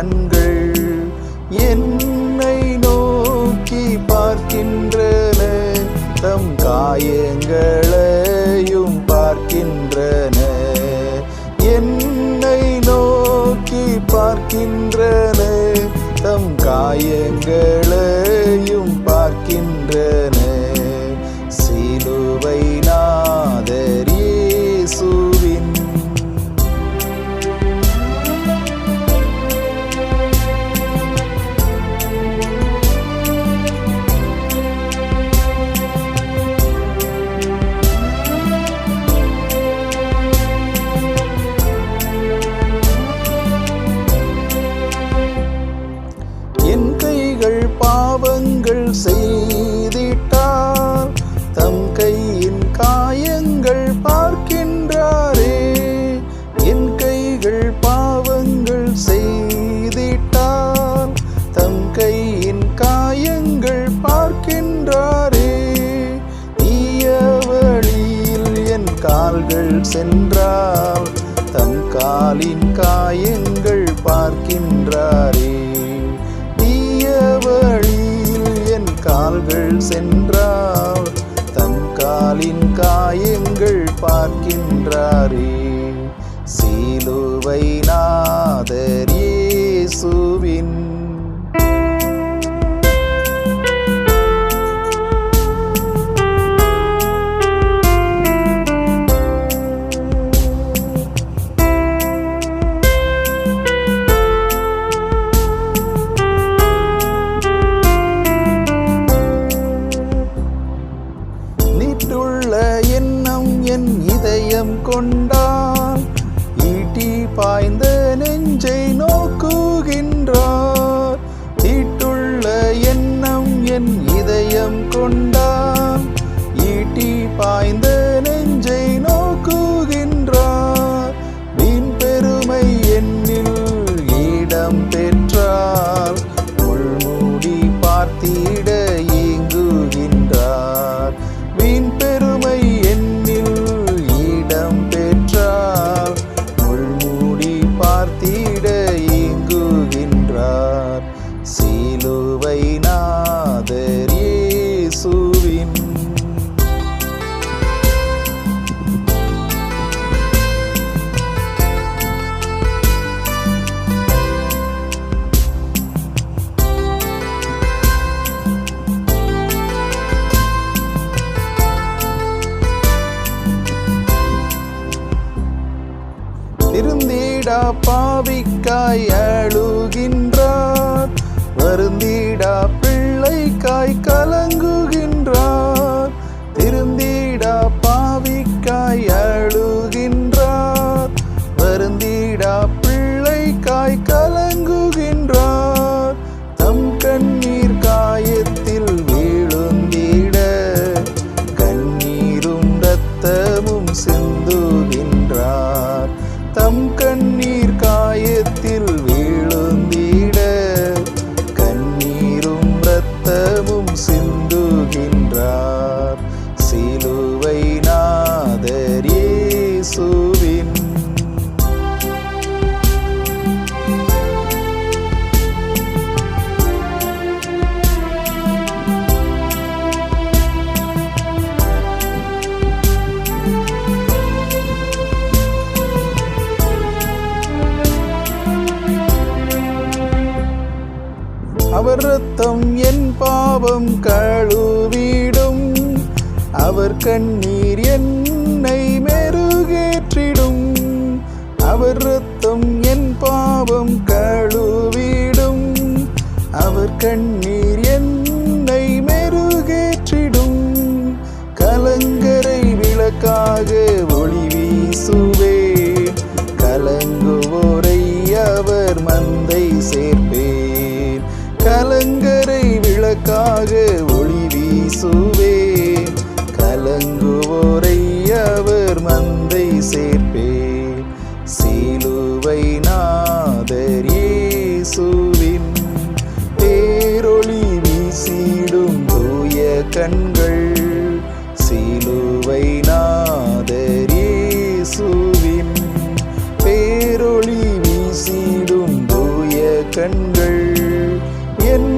கண்கள் என்னை நோக்கி பார்க்கின்றன. தம் காயங்களையும் பார்க்கின்றன. என்னை நோக்கி பார்க்கின்றன. தம் காயங்கள் சென்றால் தம் காலின் காயங்கள் பார்க்கின்றாரே. தீய வழியில் என் கால்கள் சென்றால் தம் காலின் காயங்கள் பார்க்கின்றாரே. நீட்டுள்ள எண்ணம் என் இதயம் கொண்டால் ஈட்டி பாய்ந்த நெஞ்சை நோ வருந்திடா பாவிக்காய் அழுகின்றார். வருந்திடா பிள்ளைக்காய் கலங்குகின்றார். திருந்திடா பாவிக்காய் அழுகின்றார். வருந்திடா பிள்ளைக்காய் கலங்குகின்றார். தம் கண்ணீர் காயத்தில் வீழுந்திட. கண்ணீரும் இரத்தமும் சிந்துகின்றார். தம் கண்ணீர் காயத்தில் அவர் ரத்தம் என் பாவம் கழுவிடும். அவர் கண்ணீர் என்னை மெருகேற்றிடும். அவர் ரத்தம் என் பாவம் கழுவிடும். அவர் கண்ணீர் என்னை மெருகேற்றிடும். கலங்கரை விளக்காக ஒளி வீசும். விளக்காக ஒளி வீசுவே. கலங்குவோரை அவர் மந்தை சேர்ப்பே. சீலுவை நாதர் இயேசுவின் பேரொளி வீசிடும் தூய கண்கள். சீலுவை நாதர் இயேசுவின் பேரொளி வீசிடும் தூய கண்கள். என்